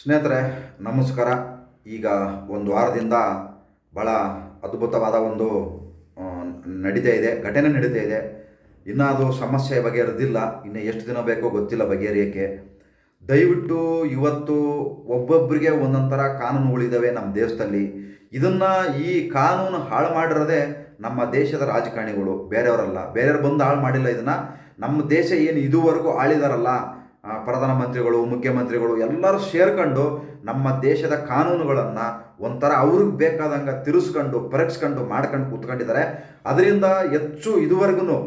ಸ್ನೇಹಿತರೆ, ನಮಸ್ಕಾರ. ಈಗ ಒಂದು ವಾರದಿಂದ ಭಾಳ ಅದ್ಭುತವಾದ ಒಂದು ನಡೀತಾ ಇದೆ, ಘಟನೆ ನಡೀತಾ ಇದೆ. ಇನ್ನೂ ಅದು ಸಮಸ್ಯೆ ಬಗೆಹರಿದಿಲ್ಲ. ಇನ್ನು ಎಷ್ಟು ದಿನ ಬೇಕೋ ಗೊತ್ತಿಲ್ಲ ಬಗೆಹರಿಯೋಕ್ಕೆ. ದಯವಿಟ್ಟು ಇವತ್ತು ಒಬ್ಬೊಬ್ಬರಿಗೆ ಒಂದೊಂದು ಥರ ಕಾನೂನುಗಳಿದ್ದಾವೆ ನಮ್ಮ ದೇಶದಲ್ಲಿ. ಇದನ್ನು ಈ ಕಾನೂನು ಹಾಳು ಮಾಡಿರೋದೇ ನಮ್ಮ ದೇಶದ ರಾಜಕಾರಣಿಗಳು, ಬೇರೆಯವರಲ್ಲ. ಬೇರೆಯವ್ರು ಬಂದು ಹಾಳು ಮಾಡಿಲ್ಲ, ಇದನ್ನು ನಮ್ಮ ದೇಶ ಏನು ಇದುವರೆಗೂ ಆಳಿದಾರಲ್ಲ. ಪ್ರಧಾನಮಂತ್ರಿಗಳು ಮುಖ್ಯಮಂತ್ರಿಗಳು ಎಲ್ಲರೂ ಸೇರ್ಕೊಂಡು ನಮ್ಮ ದೇಶದ ಕಾನೂನುಗಳನ್ನು ಒಂಥರ ಅವ್ರಿಗೆ ಬೇಕಾದಂಗೆ ತಿರುಸ್ಕೊಂಡು ಪರಕ್ಸ್ಕೊಂಡು ಮಾಡ್ಕೊಂಡು ಕೂತ್ಕೊಂಡಿದ್ದಾರೆ. ಅದರಿಂದ ಹೆಚ್ಚು ಇದುವರೆಗೂ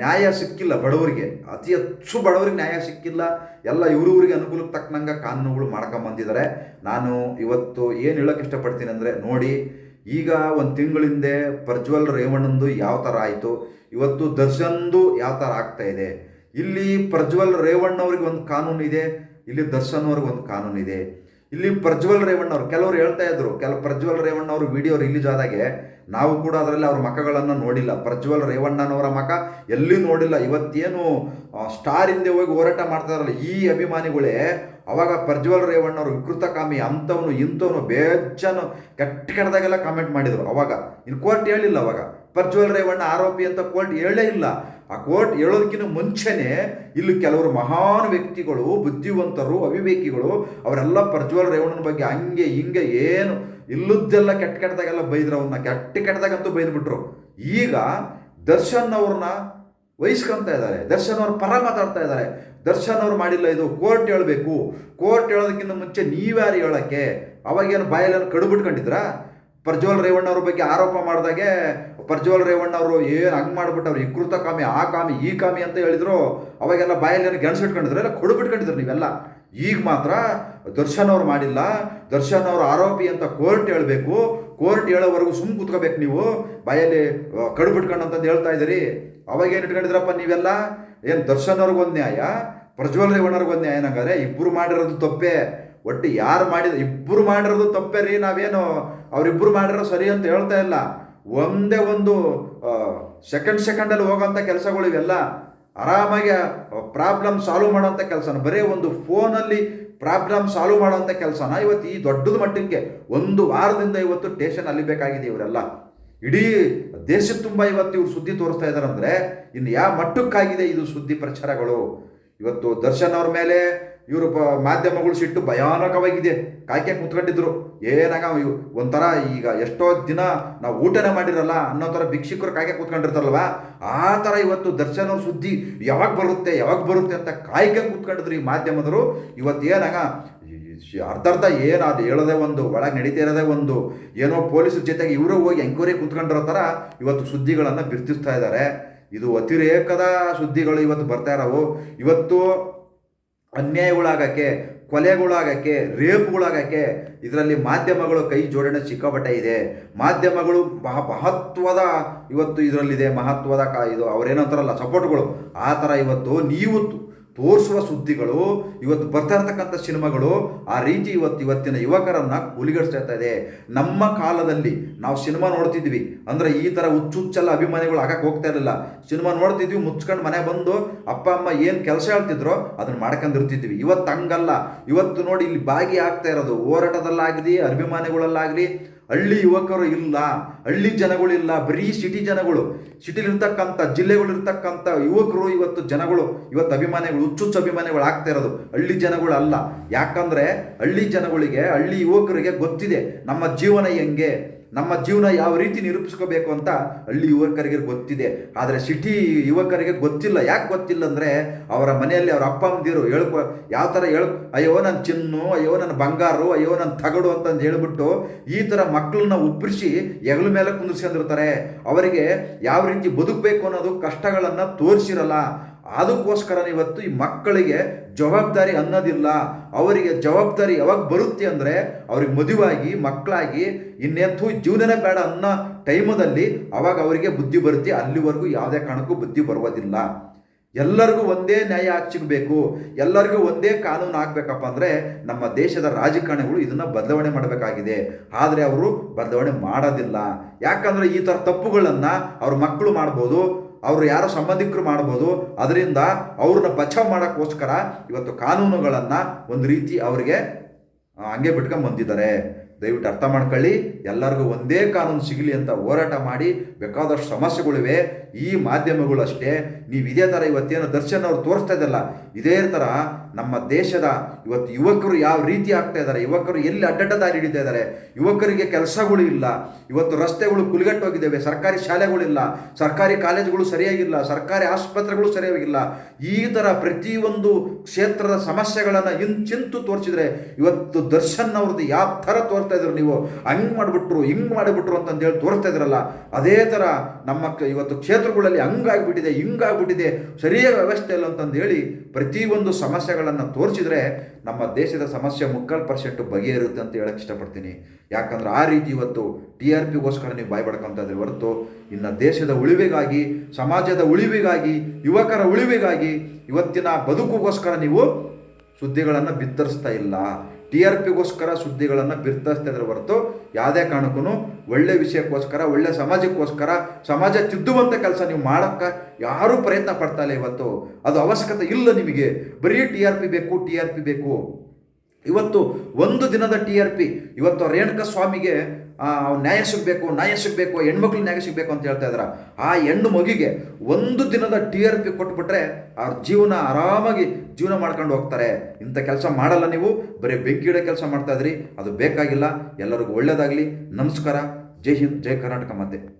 ನ್ಯಾಯ ಸಿಕ್ಕಿಲ್ಲ ಬಡವರಿಗೆ. ಅತಿ ಹೆಚ್ಚು ಬಡವರಿಗೆ ನ್ಯಾಯ ಸಿಕ್ಕಿಲ್ಲ. ಎಲ್ಲ ಇವ್ರಿವ್ರಿಗೆ ಅನುಕೂಲಕ್ಕೆ ತಕ್ಕನಂಗೆ ಕಾನೂನುಗಳು ಮಾಡ್ಕೊಂಬಂದಿದ್ದಾರೆ ನಾನು ಇವತ್ತು ಏನು ಹೇಳೋಕೆ ಇಷ್ಟಪಡ್ತೀನಿ ಅಂದರೆ ನೋಡಿ, ಈಗ ಒಂದು ತಿಂಗಳಿಂದೆ ಪ್ರಜ್ವಲ್ ರೇವಣ್ಣಂದು ಯಾವ ಥರ ಆಯಿತು, ಇವತ್ತು ದರ್ಶನ್ದು ಯಾವ ಥರ ಆಗ್ತಾ ಇದೆ ಇಲ್ಲಿ ಪ್ರಜ್ವಲ್ ರೇವಣ್ಣ ಅವ್ರಿಗೆ ಒಂದು ಕಾನೂನು ಇದೆ, ಇಲ್ಲಿ ದರ್ಶನ್ ಅವ್ರಿಗೆ ಒಂದು ಕಾನೂನು ಇದೆ. ಇಲ್ಲಿ ಪ್ರಜ್ವಲ್ ರೇವಣ್ಣ ಅವರು ಕೆಲವರು ಹೇಳ್ತಾ ಇದ್ರು ಕೆಲವು ಪ್ರಜ್ವಲ್ ರೇವಣ್ಣ ಅವರು ವಿಡಿಯೋ ರಿಲೀಸ್ ಆದಾಗೆ ನಾವು ಕೂಡ ಅದರಲ್ಲಿ ಅವ್ರ ಮಖಗಳನ್ನು ನೋಡಿಲ್ಲ. ಪ್ರಜ್ವಲ್ ರೇವಣ್ಣನವರ ಮಖ ಎಲ್ಲಿ ನೋಡಿಲ್ಲ. ಇವತ್ತೇನು ಸ್ಟಾರ್ ಹಿಂದೆ ಹೋಗಿ ಹೋರಾಟ ಮಾಡ್ತಾರಲ್ಲ ಈ ಅಭಿಮಾನಿಗಳೇ, ಅವಾಗ ಪ್ರಜ್ವಲ್ ರೇವಣ್ಣ ಅವರು ವಿಕೃತಕಾಮಿ ಅಂಥವನು, ಇಂಥವನು ಬೇಜಾನು, ಕೆಟ್ಟ ಕೆಟ್ಟದಾಗೆಲ್ಲ ಕಾಮೆಂಟ್ ಮಾಡಿದರು ಅವಾಗ. ಇನ್ನು ಕೋರ್ಟ್ ಹೇಳಿಲ್ಲ ಅವಾಗ. ಪ್ರಜ್ವಲ್ ರೇವಣ್ಣ ಆರೋಪಿ ಅಂತ ಕೋರ್ಟ್ ಹೇಳೇ ಇಲ್ಲ. ಆ ಕೋರ್ಟ್ ಹೇಳೋದಕ್ಕಿಂತ ಮುಂಚೆನೆ ಇಲ್ಲಿ ಕೆಲವರು ಮಹಾನ್ ವ್ಯಕ್ತಿಗಳು, ಬುದ್ಧಿವಂತರು, ಅವಿವೇಕಿಗಳು, ಅವರೆಲ್ಲ ಪ್ರಜ್ವಲ್ ರೇವಣ್ಣನ ಬಗ್ಗೆ ಹಂಗೆ ಹಿಂಗೆ ಏನು ಇಲ್ಲದ್ದೆಲ್ಲ ಕೆಟ್ಟ ಕೆಟ್ಟದಾಗೆಲ್ಲ ಬೈದ್ರು ಅವ್ರನ್ನ, ಕೆಟ್ಟ ಕೆಟ್ಟದಾಗಂತೂ ಬೈದ್ಬಿಟ್ರು. ಈಗ ದರ್ಶನ್ ಅವ್ರನ್ನ ವಹಿಸ್ಕೊಂತ ಇದ್ದಾರೆ. ದರ್ಶನ್ ಅವ್ರ ಪರ ಮಾತಾಡ್ತಾ ಇದ್ದಾರೆ. ದರ್ಶನ್ ಅವ್ರು ಮಾಡಿಲ್ಲ ಇದು, ಕೋರ್ಟ್ ಹೇಳಬೇಕು. ಕೋರ್ಟ್ ಹೇಳೋದಕ್ಕಿಂತ ಮುಂಚೆ ನೀವ್ಯಾರು ಹೇಳಕ್ಕೆ? ಅವಾಗೇನು ಬಾಯಲ್ಲಿ ಕಡುಬಿಟ್ಕೊಂಡಿದ್ರಾ? ಪ್ರಜ್ವಲ್ ರೇವಣ್ಣ ಅವ್ರ ಬಗ್ಗೆ ಆರೋಪ ಮಾಡಿದಾಗೆ ಪ್ರಜ್ವಲ್ ರೇವಣ್ಣ ಅವರು ಏನು ಹಂಗೆ ಮಾಡ್ಬಿಟ್ಟವ್ರು? ಈ ಕೃತ ಕಾಮಿ, ಆ ಕಾಮಿ, ಈ ಕಾಮಿ ಅಂತ ಹೇಳಿದ್ರು. ಅವಾಗೆಲ್ಲ ಬಾಯಲ್ಲಿ ಏನು ಗೆಣಸು ಇಟ್ಕೊಂಡಿದ್ರು. ಎಲ್ಲ ಕೊಡು ಬಿಟ್ಕೊಂಡಿದ್ರು ನೀವೆಲ್ಲ. ಈಗ ಮಾತ್ರ ದರ್ಶನ್ ಅವ್ರು ಮಾಡಿಲ್ಲ. ದರ್ಶನ್ ಅವ್ರ ಆರೋಪಿ ಅಂತ ಕೋರ್ಟ್ ಹೇಳಬೇಕು. ಕೋರ್ಟ್ ಹೇಳೋವರೆಗೂ ಸುಮ್ಮ ಕೂತ್ಕೋಬೇಕು ನೀವು. ಬಾಯಲ್ಲಿ ಕಡುಬಿಟ್ಕೊಂಡು ಕಡು ಬಿಟ್ಕೊಂಡು ಅಂತಂದು ಹೇಳ್ತಾ ಇದ್ದೀರಿ. ಅವಾಗ ಏನು ಇಟ್ಕೊಂಡಿದ್ರಪ್ಪ ನೀವೆಲ್ಲ? ಏನು ದರ್ಶನ್ ಅವ್ರಿಗೊಂದು ನ್ಯಾಯ? ಪ್ರಜ್ವಲ್ ರೇವಣ್ಣವ್ರಿಗೊಂದು ನ್ಯಾಯ ಏನಂಗಾರೆ ಇಬ್ಬರು ಮಾಡಿರೋದು ತಪ್ಪೇ. ಒಟ್ಟು ಯಾರು ಮಾಡಿದ, ಇಬ್ಬರು ಮಾಡಿರೋದು ತಪ್ಪೇ ರೀ ನಾವೇನು ಅವರಿಬ್ಬರು ಮಾಡಿರೋ ಸರಿ ಅಂತ ಹೇಳ್ತಾ ಇಲ್ಲ. ಒಂದೇ ಒಂದು ಸೆಕೆಂಡ್ ಸೆಕೆಂಡಲ್ಲಿ ಹೋಗೋಂಥ ಕೆಲಸಗಳು ಇವೆಲ್ಲ ಆರಾಮಾಗಿ ಪ್ರಾಬ್ಲಮ್ ಸಾಲ್ವ್ ಮಾಡೋಂಥ ಕೆಲಸನ, ಬರೀ ಒಂದು ಫೋನಲ್ಲಿ ಪ್ರಾಬ್ಲಮ್ ಸಾಲ್ವ್ ಮಾಡೋಂಥ ಕೆಲಸನ ಇವತ್ತು ಈ ದೊಡ್ಡದ ಮಟ್ಟಕ್ಕೆ ಒಂದು ವಾರದಿಂದ ಇವತ್ತು ಟೇಷನ್ ಅಲಿಬೇಕಾಗಿದೆ ಇವರೆಲ್ಲ. ಇಡೀ ದೇಶದ ತುಂಬ ಇವತ್ತು ಇವ್ರು ಸುದ್ದಿ ತೋರಿಸ್ತಾ ಇದ್ದಾರೆ ಅಂದರೆ ಇನ್ನು ಯಾವ ಮಟ್ಟಕ್ಕಾಗಿದೆ ಇದು ಸುದ್ದಿ ಪ್ರಚಾರಗಳು? ಇವತ್ತು ದರ್ಶನ್ ಅವ್ರ ಮೇಲೆ ಇವರು ಮಾಧ್ಯಮಗಳು ಸಿಟ್ಟು ಭಯಾನಕವಾಗಿದೆ. ಕಾಯ್ಕೆ ಕೂತ್ಕೊಂಡಿದ್ರು. ಏನಾಗ ಇವು ಒಂಥರ ಈಗ ಎಷ್ಟೋ ದಿನ ನಾವು ಊಟನೇ ಮಾಡಿರಲ್ಲ ಅನ್ನೋ ಥರ ಭಿಕ್ಷುಕರು ಕಾಯ್ಕೆ ಕೂತ್ಕೊಂಡಿರ್ತಾರಲ್ವ? ಆ ಥರ ಇವತ್ತು ದರ್ಶನ ಸುದ್ದಿ ಯಾವಾಗ ಬರುತ್ತೆ ಯಾವಾಗ ಬರುತ್ತೆ ಅಂತ ಕಾಯ್ಕೆ ಕುತ್ಕೊಂಡಿದ್ರು ಈ ಮಾಧ್ಯಮದರು ಇವತ್ತು ಏನಾಗ ಅರ್ಧ ಅರ್ಧ ಏನು ಅದು ಹೇಳೋದೇ ಒಂದು, ಒಳಗೆ ನಡೀತಾ ಇರೋದೇ ಒಂದು, ಏನೋ ಪೊಲೀಸರ ಜೊತೆಗೆ ಇವರು ಹೋಗಿ ಎಂಕ್ವೈರಿ ಕೂತ್ಕೊಂಡಿರೋ ಥರ ಇವತ್ತು ಸುದ್ದಿಗಳನ್ನು ಬಿರ್ತಿಸ್ತಾ ಇದ್ದಾರೆ ಇದು ಅತಿರೇಕದ ಸುದ್ದಿಗಳು ಇವತ್ತು ಬರ್ತಾ ಇರೋವು. ಇವತ್ತು ಅನ್ಯಾಯಗಳಾಗಕ್ಕೆ, ಕೊಲೆಗಳಾಗಕ್ಕೆ, ರೇಪ್ಗಳಾಗಕ್ಕೆ ಇದರಲ್ಲಿ ಮಾಧ್ಯಮಗಳು ಕೈ ಜೋಡಣೆ ಸಿಕ್ಕಾಪಟ್ಟೆ ಇದೆ. ಮಾಧ್ಯಮಗಳು ಮಹ, ಮಹತ್ವದ ಇವತ್ತು ಇದರಲ್ಲಿದೆ, ಮಹತ್ವದ ಕಾ, ಇದು ಅವರೇನೋ ಸಪೋರ್ಟ್ಗಳು. ಆ ಥರ ಇವತ್ತು ನೀವು ತೋರಿಸುವ ಸುದ್ದಿಗಳು, ಇವತ್ತು ಬರ್ತಾ ಇರತಕ್ಕಂಥ ಸಿನಿಮಾಗಳು, ಆ ರೀತಿ ಇವತ್ತು ಇವತ್ತಿನ ಯುವಕರನ್ನು ಕೂಲಿಗಡಿಸ್ತಾ ಇದೆ. ನಮ್ಮ ಕಾಲದಲ್ಲಿ ನಾವು ಸಿನಿಮಾ ನೋಡ್ತಿದ್ವಿ. ಅಂದ್ರೆ ಈ ಥರ ಹುಚ್ಚುಚ್ಚೆಲ್ಲ ಅಭಿಮಾನಿಗಳು ಆಗಕ್ಕೆ ಹೋಗ್ತಾ ಇರಲಿಲ್ಲ. ಸಿನಿಮಾ ನೋಡ್ತಿದ್ವಿ, ಮುಚ್ಕೊಂಡು ಮನೆ ಬಂದು ಅಪ್ಪ, ಅಮ್ಮ ಏನು ಕೆಲಸ ಹೇಳ್ತಿದ್ರೋ ಅದನ್ನು ಮಾಡ್ಕೊಂಡಿರ್ತಿದ್ವಿ. ಇವತ್ತು ಹಂಗಲ್ಲ. ಇವತ್ತು ನೋಡಿ ಇಲ್ಲಿ ಬಾಗಿ ಆಗ್ತಾ ಇರೋದು. ಹೋರಾಟದಲ್ಲಾಗಲಿ, ಅಭಿಮಾನಿಗಳಲ್ಲಾಗಲಿ ಹಳ್ಳಿ ಯುವಕರು ಇಲ್ಲ, ಹಳ್ಳಿ ಜನಗಳಿಲ್ಲ ಬರೀ ಸಿಟಿ ಜನಗಳು ಸಿಟಿಲಿರ್ತಕ್ಕಂಥ ಜಿಲ್ಲೆಗಳಿರ್ತಕ್ಕಂಥ ಯುವಕರು ಇವತ್ತು ಜನಗಳು, ಇವತ್ತು ಅಭಿಮಾನಿಗಳು ಹುಚ್ಚುಚ್ಚು ಅಭಿಮಾನಿಗಳು ಆಗ್ತಾ ಇರೋದು. ಹಳ್ಳಿ ಜನಗಳು ಅಲ್ಲ. ಯಾಕಂದರೆ ಹಳ್ಳಿ ಜನಗಳಿಗೆ, ಹಳ್ಳಿ ಯುವಕರಿಗೆ ಗೊತ್ತಿದೆ ನಮ್ಮ ಜೀವನ ಹೆಂಗೆ. ನಮ್ಮ ಜೀವನ ಯಾವ ರೀತಿ ನಿರೂಪಿಸ್ಕೋಬೇಕು ಅಂತ ಹಳ್ಳಿ ಯುವಕರಿಗೆ ಗೊತ್ತಿದೆ. ಆದರೆ ಸಿಟಿ ಯುವಕರಿಗೆ ಗೊತ್ತಿಲ್ಲ. ಯಾಕೆ ಗೊತ್ತಿಲ್ಲ ಅಂದರೆ ಅವರ ಮನೆಯಲ್ಲಿ ಅವರ ಅಪ್ಪ, ಅಮ್ಮದಿರು ಹೇಳ್ಕೊ, ಯಾವ ಥರ ಹೇಳ್, ಅಯ್ಯೋ ನನ್ನ ಚಿನ್ನು, ಅಯ್ಯೋ ನನ್ನ ಬಂಗಾರು, ಅಯ್ಯೋ ನನ್ನ ತಗಡು ಅಂತಂದು ಹೇಳ್ಬಿಟ್ಟು ಈ ಥರ ಮಕ್ಕಳನ್ನ ಉಬ್ಬರಿಸಿ ಹೆಗಲ ಮೇಲೆ ಕುಂದಿಸ್ಕೊಂಡಿರ್ತಾರೆ ಅವರಿಗೆ ಯಾವ ರೀತಿ ಬದುಕಬೇಕು ಅನ್ನೋದು ಕಷ್ಟಗಳನ್ನು ತೋರಿಸಿರಲ್ಲ. ಅದಕ್ಕೋಸ್ಕರ ಇವತ್ತು ಈ ಮಕ್ಕಳಿಗೆ ಜವಾಬ್ದಾರಿ ಅನ್ನೋದಿಲ್ಲ. ಅವರಿಗೆ ಜವಾಬ್ದಾರಿ ಯಾವಾಗ ಬರುತ್ತೆ ಅಂದರೆ ಅವ್ರಿಗೆ ಮದುವಾಗಿ, ಮಕ್ಕಳಾಗಿ, ಇನ್ನೆಂತೂ ಜೀವನನೇ ಬೇಡ ಅನ್ನೋ ಟೈಮದಲ್ಲಿ ಅವಾಗ ಅವರಿಗೆ ಬುದ್ಧಿ ಬರುತ್ತೆ. ಅಲ್ಲಿವರೆಗೂ ಯಾವುದೇ ಕಾರಣಕ್ಕೂ ಬುದ್ಧಿ ಬರುವುದಿಲ್ಲ. ಎಲ್ಲರಿಗೂ ಒಂದೇ ನ್ಯಾಯ ಸಿಗಬೇಕು. ಎಲ್ಲರಿಗೂ ಒಂದೇ ಕಾನೂನು ಆಗಬೇಕಪ್ಪ ಅಂದರೆ ನಮ್ಮ ದೇಶದ ರಾಜಕಾರಣಿಗಳು ಇದನ್ನು ಬದಲಾವಣೆ ಮಾಡಬೇಕಾಗಿದೆ. ಆದರೆ ಅವರು ಬದಲಾವಣೆ ಮಾಡೋದಿಲ್ಲ. ಯಾಕಂದರೆ ಈ ಥರ ತಪ್ಪುಗಳನ್ನು ಅವ್ರ ಮಕ್ಕಳು ಮಾಡ್ಬೋದು. ಅವರು ಯಾರೋ ಸಂಬಂಧಿಕರು ಮಾಡ್ಬೋದು, ಅದರಿಂದ ಅವ್ರನ್ನ ಬಚಾವ್ ಮಾಡೋಕ್ಕೋಸ್ಕರ ಇವತ್ತು ಕಾನೂನುಗಳನ್ನು ಒಂದು ರೀತಿ ಅವರಿಗೆ ಹಂಗೆ ಬಿಟ್ಕೊಂಡು ಬಂದಿದ್ದಾರೆ. ದಯವಿಟ್ಟು ಅರ್ಥ ಮಾಡ್ಕೊಳ್ಳಿ, ಎಲ್ಲರಿಗೂ ಒಂದೇ ಕಾನೂನು ಸಿಗಲಿ ಅಂತ ಹೋರಾಟ ಮಾಡಿ, ಬೇಕಾದಷ್ಟು ಸಮಸ್ಯೆಗಳಿವೆ ಈ ಮಾಧ್ಯಮಗಳು ಅಷ್ಟೇ, ನೀವು ಇದೇ ಥರ ಇವತ್ತೇನು ದರ್ಶನ್ ಅವ್ರು ತೋರಿಸ್ತಾ ಇದ್ದಲ್ಲ ಇದೇ ಥರ ನಮ್ಮ ದೇಶದ ಇವತ್ತು ಯುವಕರು ಯಾವ ರೀತಿ ಆಗ್ತಾ ಇದ್ದಾರೆ, ಯುವಕರು ಎಲ್ಲಿ ಅಡ್ಡಡ್ಡ ದಾರಿ ಹಿಡಿತಾ ಇದ್ದಾರೆ, ಯುವಕರಿಗೆ ಕೆಲಸಗಳು ಇಲ್ಲ, ಇವತ್ತು ರಸ್ತೆಗಳು ಕುಲಿಗಟ್ಟೋಗಿದ್ದಾವೆ ಸರ್ಕಾರಿ ಶಾಲೆಗಳಿಲ್ಲ, ಸರ್ಕಾರಿ ಕಾಲೇಜುಗಳು ಸರಿಯಾಗಿಲ್ಲ, ಸರ್ಕಾರಿ ಆಸ್ಪತ್ರೆಗಳು ಸರಿಯಾಗಿಲ್ಲ, ಈ ಥರ ಪ್ರತಿಯೊಂದು ಕ್ಷೇತ್ರದ ಸಮಸ್ಯೆಗಳನ್ನು ಇಂಚಿಂತು ತೋರಿಸಿದ್ರೆ ಇವತ್ತು ದರ್ಶನ್ ಅವ್ರದ್ದು ಯಾವ ಥರ ತೋರಿಸ್ತಾ ಇದ್ರು ನೀವು, ಹಂಗೆ ಮಾಡಿಬಿಟ್ರು, ಹಿಂಗೆ ಮಾಡಿಬಿಟ್ರು ಅಂತಂದೇಳಿ ತೋರಿಸ್ತಾ ಇದ್ರಲ್ಲ, ಅದೇ ಥರ ನಮ್ಮ ಇವತ್ತು ಇವತ್ತು ಕ್ಷೇತ್ರಗಳಲ್ಲಿ ಹಂಗಾಗ್ಬಿಟ್ಟಿದೆ, ಹಿಂಗಾಗ್ಬಿಟ್ಟಿದೆ, ಸರಿಯಾದ ವ್ಯವಸ್ಥೆ ಇಲ್ಲ ಅಂತಂದು ಹೇಳಿ ಪ್ರತಿಯೊಂದು ಸಮಸ್ಯೆಗಳನ್ನು ತೋರಿಸಿದ್ರೆ ನಮ್ಮ ದೇಶದ ಸಮಸ್ಯೆ ಮುಕ್ಕಾಲು ಪರ್ಸೆಂಟ್ ಬಗೆಯಿರುತ್ತೆ ಅಂತ ಹೇಳಕ್ಕೆ ಇಷ್ಟಪಡ್ತೀನಿ. ಯಾಕಂದ್ರೆ ಆ ರೀತಿ ಇವತ್ತು ಟಿ ಆರ್ ಪಿಗೋಸ್ಕರ ನೀವು ಬಾಯ್ ಇದ್ರೆ ಹೊರತು ಇನ್ನು ದೇಶದ ಉಳಿವಿಗಾಗಿ, ಸಮಾಜದ ಉಳಿವಿಗಾಗಿ, ಯುವಕರ ಉಳಿವಿಗಾಗಿ ಇವತ್ತಿನ ಬದುಕುಗೋಸ್ಕರ ನೀವು ಸುದ್ದಿಗಳನ್ನು ಬಿತ್ತರಿಸ್ತಾ ಇಲ್ಲ. ಟಿ ಆರ್ ಪಿಗೋಸ್ಕರ ಸುದ್ದಿಗಳನ್ನು ಬಿರ್ತಾಯಿಸ್ತಾ ಇದ್ರೆ ಹೊರತು ಯಾವುದೇ ಕಾರಣಕ್ಕೂ ಒಳ್ಳೆ ವಿಷಯಕ್ಕೋಸ್ಕರ, ಒಳ್ಳೆ ಸಮಾಜಕ್ಕೋಸ್ಕರ, ಸಮಾಜ ತಿದ್ದುವಂಥ ಕೆಲಸ ನೀವು ಮಾಡೋಕ್ಕೆ ಯಾರೂ ಪ್ರಯತ್ನ ಪಡ್ತಾ ಇಲ್ಲ ಇವತ್ತು. ಅದು ಅವಶ್ಯಕತೆ ಇಲ್ಲ ನಿಮಗೆ. ಬರೀ ಟಿ ಆರ್ ಪಿ ಬೇಕು, ಟಿ ಆರ್ ಪಿ ಬೇಕು. ಇವತ್ತು ಒಂದು ದಿನದ ಟಿ ಆರ್ ಪಿ, ಇವತ್ತು ರೇಣುಕಾ ಸ್ವಾಮಿಗೆ ನ್ಯಾಯ ಸಿಗಬೇಕು ನ್ಯಾಯ ಸಿಗಬೇಕು ಹೆಣ್ಮಕ್ಳು ನ್ಯಾಯ ಸಿಗಬೇಕು ಅಂತ ಹೇಳ್ತಾ ಇದ್ರ. ಆ ಹೆಣ್ಣು ಮಗಿಗೆ ಒಂದು ದಿನದ ಟಿ ಆರ್ ಪಿ ಕೊಟ್ಬಿಟ್ರೆ ಅವ್ರ ಜೀವನ ಆರಾಮಾಗಿ ಜೀವನ ಮಾಡ್ಕೊಂಡು ಹೋಗ್ತಾರೆ. ಇಂಥ ಕೆಲಸ ಮಾಡಲ್ಲ ನೀವು. ಬರೀ ಬೆಂಕಿ ಇಡೋ ಕೆಲಸ ಮಾಡ್ತಾ ಇದ್ರಿ. ಅದು ಬೇಕಾಗಿಲ್ಲ. ಎಲ್ಲರಿಗೂ ಒಳ್ಳೇದಾಗಲಿ. ನಮಸ್ಕಾರ. ಜೈ ಹಿಂದ್, ಜೈ ಕರ್ನಾಟಕ ಮತ್ತೆ